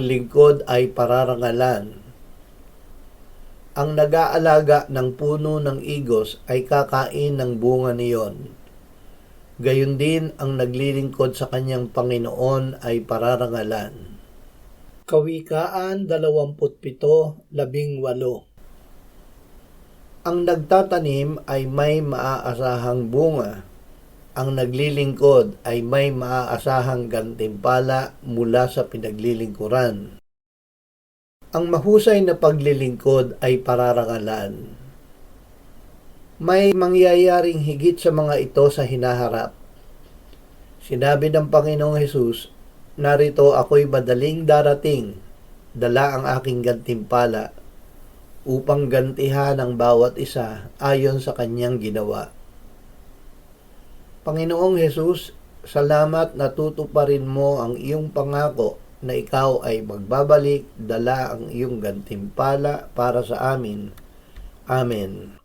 naglingkod ay pararangalan. Ang nag-aalaga ng puno ng igos ay kakain ng bunga niyon. Gayon din ang naglilingkod sa kanyang Panginoon ay pararangalan. Kawikaan 27:18 Ang nagtatanim ay may maaasahang bunga. Ang naglilingkod ay may maaasahang gantimpala mula sa pinaglilingkuran. Ang mahusay na paglilingkod ay pararangalan. May mangyayaring higit sa mga ito sa hinaharap. Sinabi ng Panginoong Hesus, Narito ako'y madaling darating, dala ang aking gantimpala, upang gantihan ang bawat isa ayon sa kanyang ginawa. Panginoong Hesus, salamat natutuparin mo ang iyong pangako na ikaw ay magbabalik, dala ang iyong gantimpala para sa amin. Amen.